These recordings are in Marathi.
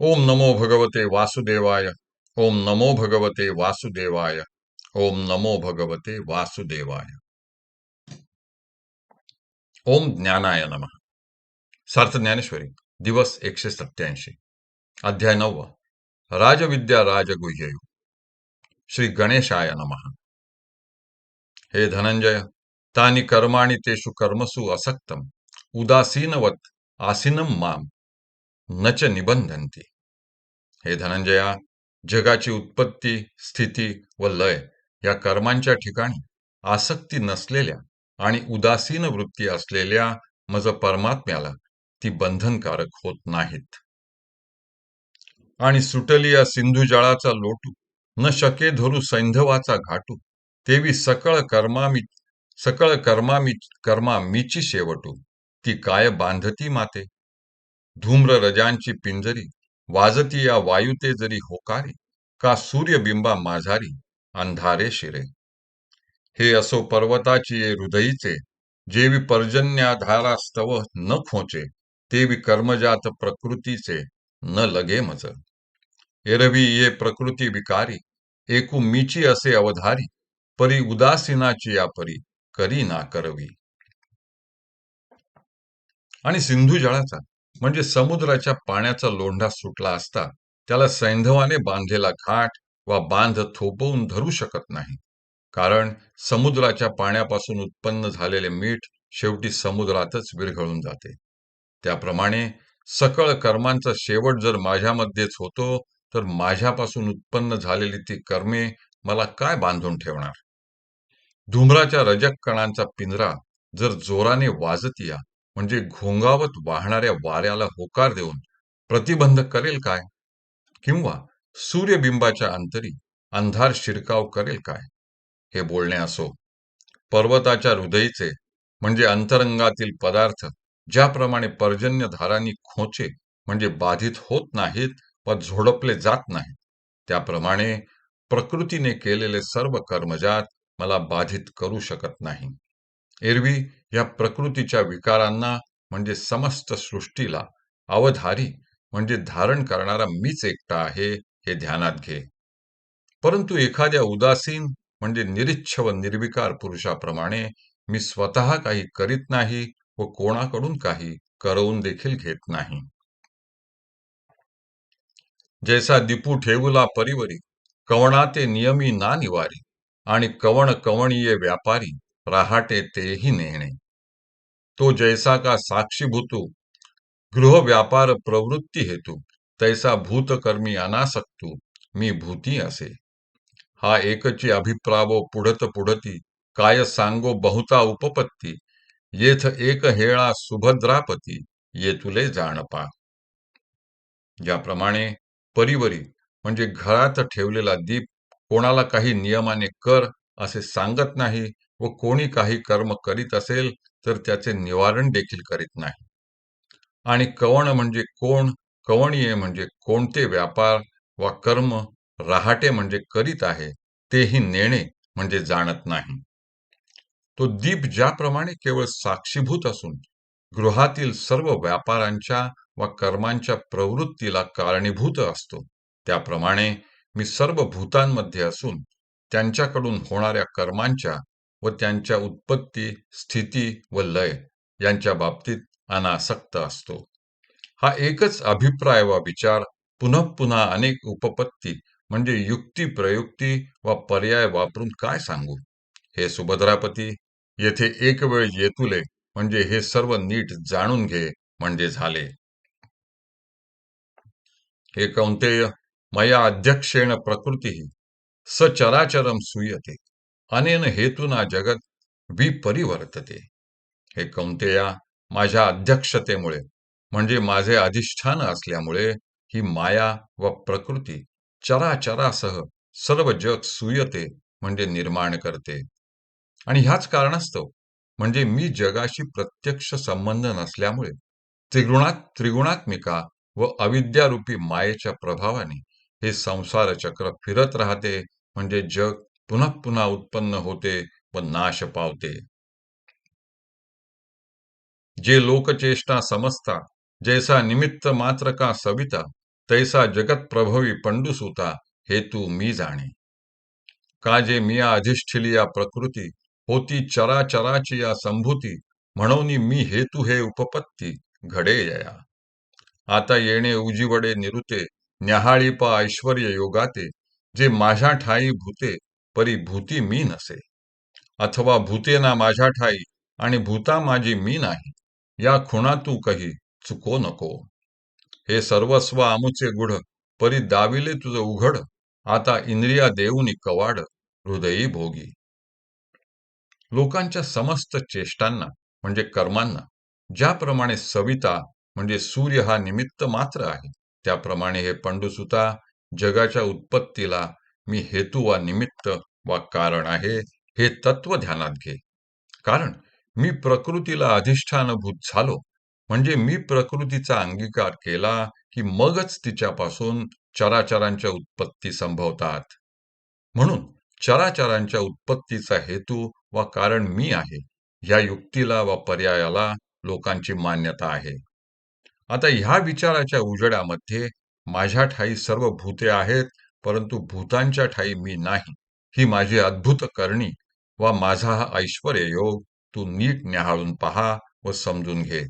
ओम नमो भगवते वासुदेवाय ओम नमो भगवते वासुदेवाय ओम नमो भगवते वासुदेवाय। ओम ज्ञानाय नमः। सार्थ ज्ञानेश्वरी दिवस एकशे सत्याऐंशी अध्याय नववा राजविद्या राजगुह्य श्री गणेशाय नमः। हे धनंजय तानी कर्माणि तेषु कर्मसु असक्तम उदासीनवत आसीनम माम। न च हे धनंजया जगाची उत्पत्ती स्थिती व लय या कर्मांच्या ठिकाणी आसक्ती नसलेल्या आणि उदासीन वृत्ती असलेल्या मज परमात्म्याला ती बंधनकारक होत नाहीत. आणि सुटली या सिंधू जळाचा लोटू न शके धरू सैंधवाचा घाटू तेवी सकळ कर्मामी सकळ कर्मामी कर्मामिची शेवटू ती काय बांधती माते? धूम्र रजांची पिंजरी वाजती या वायुते जरी होकारी का सूर्यबिंबा माझारी अंधारे शिरे. हे असो पर्वताची ये हृदयीचे जेवी पर्जन्याधारास्तव न खोचे तेवी कर्मजात प्रकृतीचे न लगे मज. एरवी ये प्रकृती विकारी एकू मीची असे अवधारी परी उदासीनाची या परी करी ना करवी आणि सिंधू जळाचा म्हणजे समुद्राच्या पाण्याचा लोंढा सुटला असता त्याला सैंधवाने बांधलेला घाट वा बांध थोपवून धरू शकत नाही. कारण समुद्राच्या पाण्यापासून उत्पन्न झालेले मीठ शेवटी समुद्रातच विरघळून जाते. त्याप्रमाणे सकळ कर्मांचा शेवट जर माझ्यामध्येच होतो तर माझ्यापासून उत्पन्न झालेली ती कर्मे मला काय बांधून ठेवणार? धुम्राच्या रजक कणांचा पिंजरा जर जोराने वाजत या म्हणजे घोंगावत वाहणाऱ्या वाऱ्याला होकार देऊन प्रतिबंध करेल काय? किंवा सूर्यबिंबाच्या अंतरी अंधार शिरकाव करेल काय? हे बोलणे असो पर्वताच्या हृदयीचे म्हणजे अंतरंगातील पदार्थ ज्याप्रमाणे पर्जन्य धारांनी खोचे म्हणजे बाधित होत नाहीत व झोडपले जात नाहीत त्याप्रमाणे प्रकृतीने केलेले सर्व कर्मजात मला बाधित करू शकत नाही. एरवी या प्रकृतीच्या विकारांना म्हणजे समस्त सृष्टीला अवधारी म्हणजे धारण करणारा मीच एकटा आहे हे ध्यानात घे. परंतु एखाद्या उदासीन म्हणजे निरिच्छ व निर्विकार पुरुषाप्रमाणे मी स्वतः काही करीत नाही व कोणाकडून काही करवून देखील घेत नाही. जैसा दीपू ठेवला परिवरी कवणाते नियमी ना निवारी आणि कवण कवणीय व्यापारी राहाटे तेही नेणे तो जैसा का साक्षीभूतू गृह व्यापार प्रवृत्ती हेतू तैसा भूतकर्मी अनासक्तू मी भूती असे. हा एकची अभिप्रावो पुढत पुढती काय सांगो बहुता उपपत्ती येथ एक हेळा सुभद्रापती ये तुले जाणपा. ज्याप्रमाणे परिवरी म्हणजे घरात ठेवलेला दीप कोणाला काही नियमाने कर असे सांगत नाही व कोणी काही कर्म करीत असेल तर त्याचे निवारण देखील करीत नाही. आणि कवण म्हणजे कोण कवणीय म्हणजे कोणते व्यापार वा कर्म रहाटे म्हणजे करीत आहे तेही नेणे म्हणजे जाणत नाही. तो दीप ज्याप्रमाणे केवळ साक्षीभूत असून गृहातील सर्व व्यापारांच्या व कर्मांच्या प्रवृत्तीला कारणीभूत असतो त्याप्रमाणे मी सर्व भूतांमध्ये असून त्यांच्याकडून होणाऱ्या कर्मांच्या व त्यांच्या उत्पत्ती स्थिती व लय यांच्या बाबतीत अनासक्त असतो. हा एकच अभिप्राय वा विचार पुन्हा पुन्हा अनेक उपपत्ती म्हणजे युक्ती प्रयुक्ती वा पर्याय वापरून काय सांगू? हे सुभद्रापती येथे एक वेळ येतुले म्हणजे हे सर्व नीट जाणून घे म्हणजे झाले. हे कौंतेय मया अध्यक्षेण प्रकृती सचराचरम सुयते. अनेन हेतुना जगत विपरिवर्तते. हे कौंतेया माझ्या अध्यक्षतेमुळे म्हणजे माझे अधिष्ठान असल्यामुळे ही माया व प्रकृती चराचरासह सर्व जग सुयते म्हणजे निर्माण करते. आणि ह्याच कारणास्तव म्हणजे मी जगाशी प्रत्यक्ष संबंध नसल्यामुळे त्रिगुणात त्रिगुणात्मिका व अविद्यारूपी मायेच्या प्रभावाने हे संसार चक्र फिरत राहते म्हणजे जग पुन्हा पुन्हा उत्पन्न होते व नाश पावते. जे लोकचेष्टा समजता जैसा निमित्त मात्र का सविता तैसा जगत प्रभवी पंडुसुता हेतू मी जाणे. का जे मिया अधिष्ठिली या प्रकृती होती चराचराची या संभूती म्हणून मी हेतू हे उपपत्ती घडे यया. आता येणे उजीवडे निरुते न्याहाळी पा ऐश्वर योगाते जे माझ्या ठाई भूते परी भूती मी नसे. अथवा भूतेना माझ्या ठाई आणि भूता माझी मी नाही. या खुणा तू कही चुको नको. हे सर्वस्व आमुचे गुढ परी दाविले तुझं उघड. आता इंद्रिया देऊनी कवाड हृदयी भोगी. लोकांच्या समस्त चेष्टांना म्हणजे कर्मांना ज्याप्रमाणे सविता म्हणजे सूर्य हा निमित्त मात्र आहे त्याप्रमाणे हे पंडुसुता जगाच्या उत्पत्तीला मी हेतू वा निमित्त वा कारण आहे हे तत्व ध्यानात घे. कारण मी प्रकृतीला अधिष्ठानभूत झालो. म्हणजे मी प्रकृतीचा अंगीकार केला की मगच तिच्यापासून चराचरांच्या उत्पत्ती संभवतात. म्हणून चराचरांच्या उत्पत्तीचा हेतू वा कारण मी आहे. या युक्तीला वा पर्यायाला लोकांची मान्यता आहे. आता ह्या विचाराच्या उजड्यामध्ये माझ्या ठाई सर्व भूते आहेत परंतु भूतांच्या ठाई मी नाही. ही माझी अद्भुत करणी वा माझा हा ऐश्वर योग तू नीट न्याहाळून पहा व समजून घे.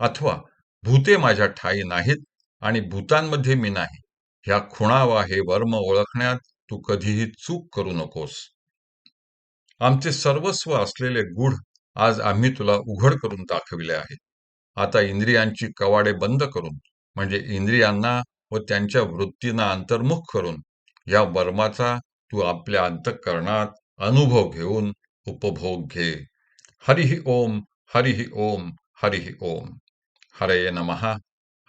अथवा भूते माझ्या ठाई नाहीत आणि भूतांमध्ये मी नाही. ह्या खुणा वा हे वर्म ओळखण्यात तू कधीही चूक करू नकोस. आमचे सर्वस्व असलेले गुढ आज आम्ही तुला उघड करून दाखविले आहे. आता इंद्रियांची कवाडे बंद करून म्हणजे इंद्रियांना व त्यांच्या वृत्तींना अंतर्मुख करून या वर्माचा तू आपल्या अंतःकरणात अनुभव घेऊन उपभोग घे. हरिहि ओम हरिहि ओम हरिहि ओम. हरये नमः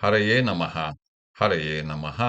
हरये नमः हरये नमः.